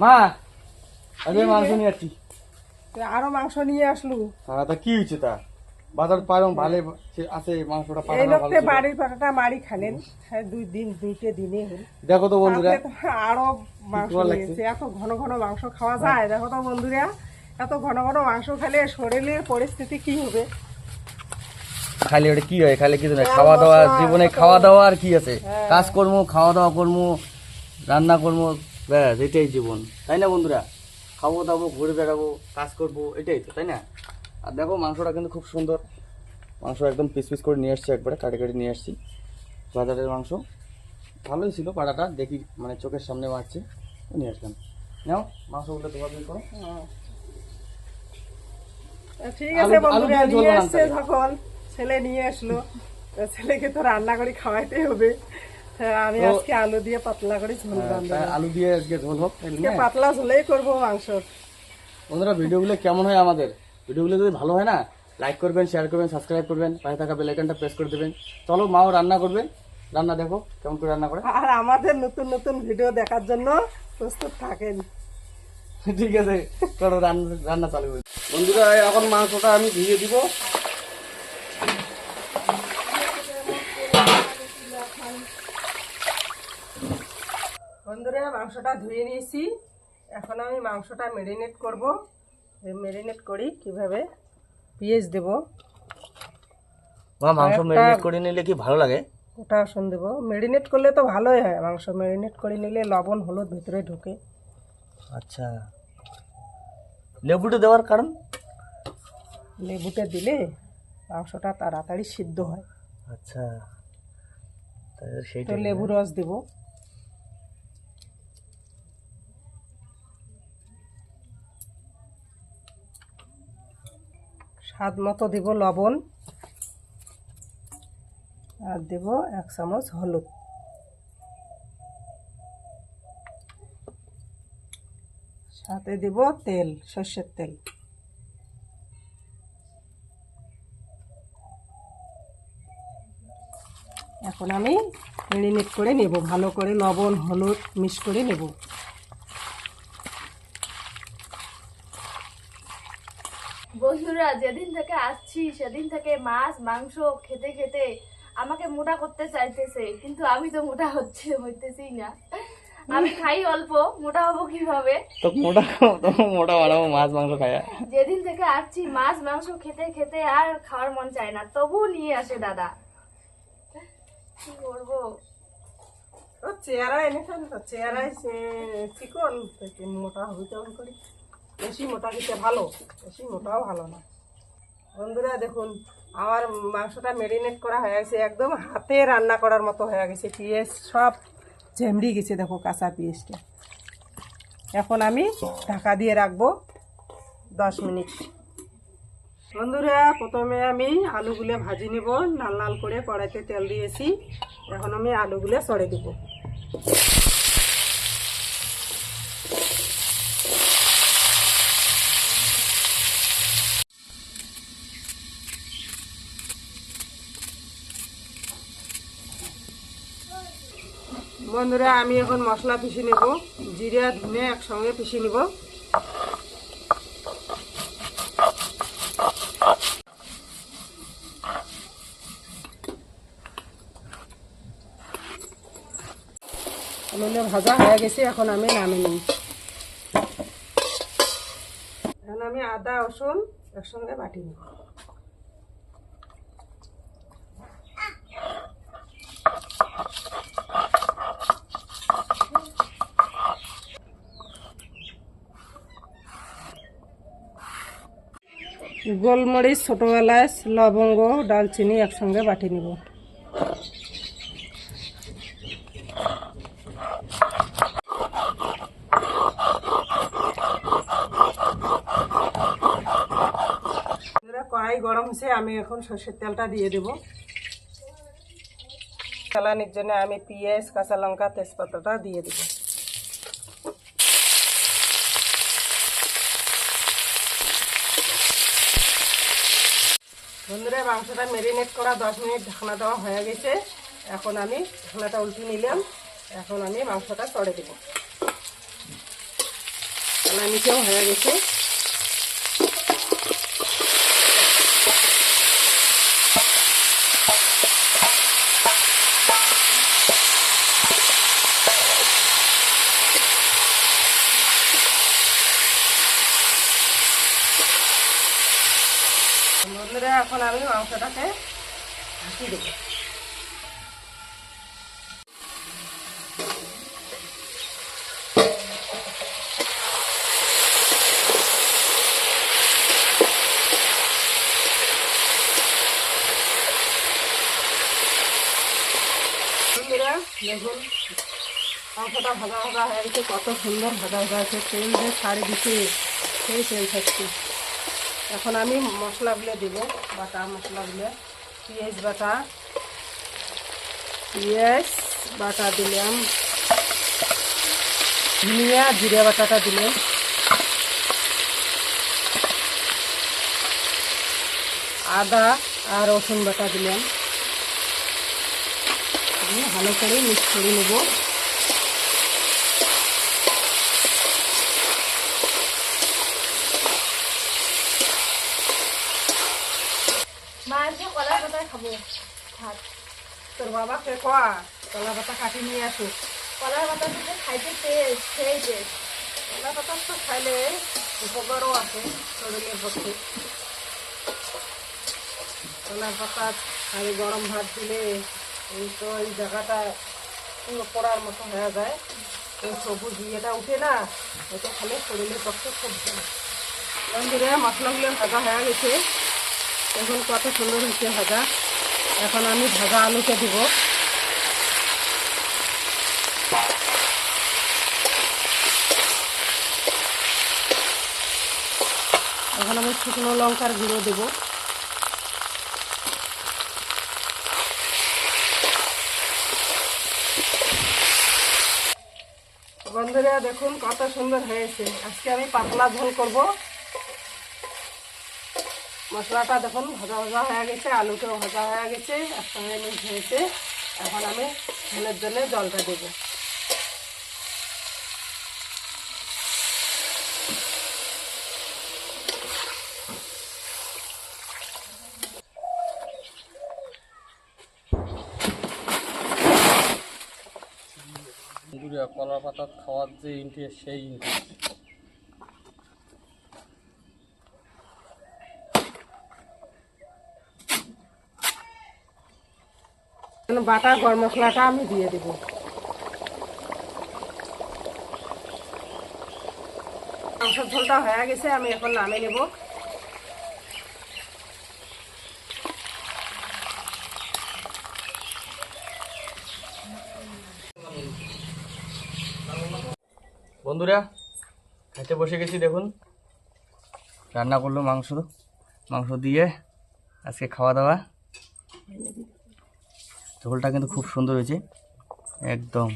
মা আরে মাংস নিয়ে তো আরও মাংস নিয়ে আসলু। হ্যাঁ তা কি হয়েছে তা? বাজার পারম ভালো আছে মাংসটা এই পাঠানো ভালো লোকতে। বাড়ির পাটাটা মারি খালেন। হ্যাঁ দুই দিন দুইটে দিনে হল। দেখো তো বন্ধুরা। আরও মাংস লাগছে। এত ঘন ঘন মাংস খাওয়া যায় দেখো তো বন্ধুরা। এত ঘন ঘন মাংস খেলে শরীরের পরিস্থিতি কি হবে? খালি ওটা কি হয়? খালি কিছু না খাওয়া দাওয়া জীবনে খাওয়া দাওয়া আর কি আছে? হ্যাঁ। কাজ করব খাওয়া দাওয়া করব রান্না করব ব্যাস এটাই জীবন। তাই না বন্ধুরা? খাব দাবো ঘুরে বেড়াবো কাজ করব এটাই তো তাই না? আর দেখো মাংসটা কিন্তু খুব সুন্দর। মাংস একদম পিস পিস করে নিয়ে আসছি একবারে কাটে কাটে নিয়ে আসছি। বাজারের মাংস। ভালোই ছিল পাড়াটা দেখি মানে চোখের সামনে মারছে নিয়ে আসলাম। নাও মাংসগুলো তোমার বের করো। ঠিক আছে বন্ধুরা নিয়ে আসছে যখন। ছেলে নিয়ে আসলো। ছেলেকে তো রান্না করে খাওয়াইতে হবে। আমি আজকে আলু দিয়ে পাতলা করে ঝোল আলু দিয়ে আজকে ঝোল হোক? পাতলা ঝোলেই করব মাংস। বন্ধুরা ভিডিওগুলো কেমন হয় আমাদের? ভিডিওগুলো যদি ভালো হয় না লাইক করবেন শেয়ার করবেন সাবস্ক্রাইব করবেন পাশে থাকা বেল আইকনটা প্রেস করে দেবেন। চলো মাও রান্না করবে। রান্না দেখো কেমন করে রান্না করে? আর আমাদের নতুন নতুন ভিডিও দেখার জন্য প্রস্তুত থাকেন। ঠিক আছে চলো রান্না রান্না চালু বন্ধুরা এখন মাংসটা আমি ধুয়ে দিব বন্ধুরা মাংসটা ধুয়ে নিয়েছি। এখন আমি মাংসটা মেরিনেট করব। মেরিনেট করি কীভাবে? পেঁয়াজ দেব। মা মাংস ম্যারিনেট করে নিলে কি ভালো লাগে? ওটা রসুন দেবো। মেরিনেট করলে তো ভালোই হয়। মাংস মেরিনেট করে নিলে লবণ হলুদ ভিতরে ঢুকে। আচ্ছা। লেবুটা দেওয়ার কারণ? লেবুটা দিলে মাংসটা তাড়াতাড়ি সিদ্ধ হয়। আচ্ছা। তাই তো লেবু রস দেবো। স্বাদ মতো দেব লবণ। আর দেব এক চামচ হলুদ। সাথে দেব তেল, সর্ষের তেল। এখন আমি মেরিনেট করে নেব, ভালো করে লবণ, হলুদ মিক্স করে নেব। বন্ধুরা যেদিন থেকে আসছি সেদিন থেকে মাছ মাংস খেতে খেতে আমাকে মোটা করতে চাইতেছে কিন্তু আমি তো মোটা হচ্ছে হইতেছি না। আমি খাই অল্প মোটা হব কীভাবে? তো মোটা তো মোটা বানাবো মাছ মাংস খায়া যেদিন থেকে আসছি মাছ মাংস খেতে খেতে আর খাওয়ার মন চায় না তবুও নিয়ে আসে দাদা। কি করব? চেহারা এনেছেন তো চেহারায় চিকন মোটা হবে করি? বেশি মোটা খেতে ভালো বেশি মোটাও ভালো না। বন্ধুরা দেখুন, আমার মাংসটা মেরিনেট করা হয়ে গেছে, একদম হাতে রান্না করার মতো হয়ে গেছে, পেঁয়াজ সব ঝেমড়ি গেছে, দেখো কাঁচা পেঁয়াজটা। এখন আমি ঢাকা দিয়ে রাখব দশ মিনিট। বন্ধুরা, প্রথমে আমি আলুগুলো ভাজি নেব, লাল লাল করে কড়াইতে তেল দিয়েছি। এখন আমি আলুগুলো সরে দেব। বন্ধুরা, আমি এখন মশলা পিষে নেব। জিরা ধনে একসঙ্গে পিষে নেব। ভাজা হয়ে গেছে, এখন আমি নামিয়ে নিই। এখন আমি আদা, রসুন একসঙ্গে বাটি নেব। গোলমরিচ ছোটো এলাচ লবঙ্গ, ডালচিনি একসঙ্গে বাটি নিব। কড়াই গরম হয়েছে, আমি এখন সর্ষের তেলটা দিয়ে দেব। চালানির জন্য আমি পেঁয়াজ, কাঁচা লঙ্কা, তেজপাতাটা দিয়ে দেবো। বন্ধুরা, মাংসটা মেরিনেট করা দশ মিনিট ঢাকনা দেওয়া হয়ে গেছে। এখন আমি ঢাকনাটা উল্টে নিলাম। এখন আমি মাংসটা তড়ে দেবো। নিচেও হয়ে গেছে বন্ধুরা এখন আমি মাংসটাকে ঢাকি দেবো। দেখুন ভাজা ভাজা হয়ে গেছে, কত সুন্দর ভাজা ভাজা আছে তেল যে ছাড়ি দিচ্ছে সেই তেল থাকছে এখন আমি মশলাগুলো দেব, বাটা মশলাগুলো, পেঁয়াজ বাটা পেঁয়াজ বাটা দিলাম, ধনিয়া, জিরে বাটাটা দিলাম। আদা আর রসুন বাটা দিলাম। ভালো করে মিক্স করে নেব। মা খাব। ভাত। তোর বাবাকে কয়া? কলা পাতা কাটি নিয়ে আসুক। কলার পাতা থেকে খাইতে টেস্ট সেই টেস্ট কলা পাতা তো খাইলে উপকারও আছে শরীরের পক্ষে। কলা পাতা খালি গরম ভাত দিলে এই তো এই জায়গাটা পুরো পড়ার মতো হয়ে যায়। এই সবুজ ইয়েটা উঠে না এটা খালে শরীরের পক্ষে খুব ভালো। মশলাগুলো ভাজা হয়ে গেছে। এখন কত সুন্দর হয়েছে ভাজা। এখন আমি ভাজা আলুকে দিব। এখন আমি শুকনো লঙ্কার গুঁড়ো দেবো। বন্ধুরা, দেখুন কত সুন্দর হয়েছে। আজকে আমি পাতলা ঝোল করব। মশলাটা দেখুন, ভাজা ভাজা হয়ে গেছে, আলুটাও ভাজা হয়ে গেছে একসঙ্গে মিক্স হয়েছে। এখন আমি ঝোলের জন্য জলটা দেবো। কলা পাতা খাওয়ার যে ইন্টারেস্ট সেই ইন্টারেস্ট বাটা, গরম মশলাটা আমি দিয়ে দেবো। মাংসের ঝোলটা হয়ে গেছে, আমি এখন নামে নেব। বন্ধুরা, খেতে বসে গেছি, দেখুন। রান্না করল মাংস মাংস দিয়ে আজকে খাওয়া দাওয়া। ঝোলটা কিন্তু খুব সুন্দর হয়েছে। একদম।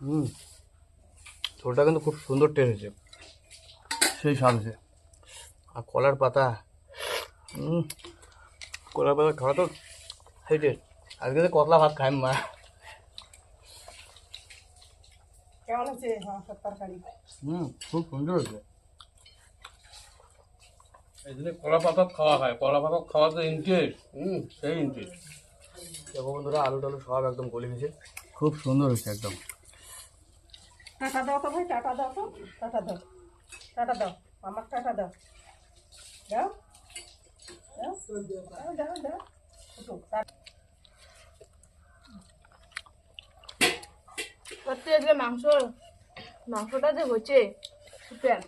হুম। ঝোলটা কিন্তু খুব সুন্দর টেস্ট হয়েছে সেই স্বাদ হয়েছে। আর কলার পাতা। হুম। কলার পাতা খাওয়া তো সেই টেস্ট আজকে তো কতলা ভাত খাই মা। কেমন আছে হুম খুব সুন্দর হয়েছে। এই জন্য কলা পাতা খাওয়া হয়। কলা পাতা খাওয়া তো ইন্টারেস্ট হুম। সেই ইন্টারেস্ট দেখো বন্ধুরা আলু টালু সব একদম গলে গেছে। খুব সুন্দর হয়েছে একদম। টাটা দাও তো ভাই টাটা দাও তো। টাটা দাও। টাটা দাও। আমার টাটা দাও। দাও। দাও। দাও দাও। সত্যি আজকে মাংস মাংসটা যে হচ্ছে সুপার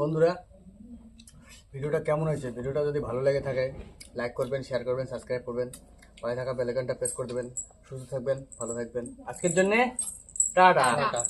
বন্ধুরা, ভিডিওটা কেমন হয়েছে? ভিডিওটা যদি ভালো লেগে থাকে লাইক করবেন শেয়ার করবেন সাবস্ক্রাইব করবেন পায়ে থাকা বেলাইকনটা প্রেস করে দেবেন। সুস্থ থাকবেন, ভালো থাকবেন। আজকের জন্যে টাটা। টাটা।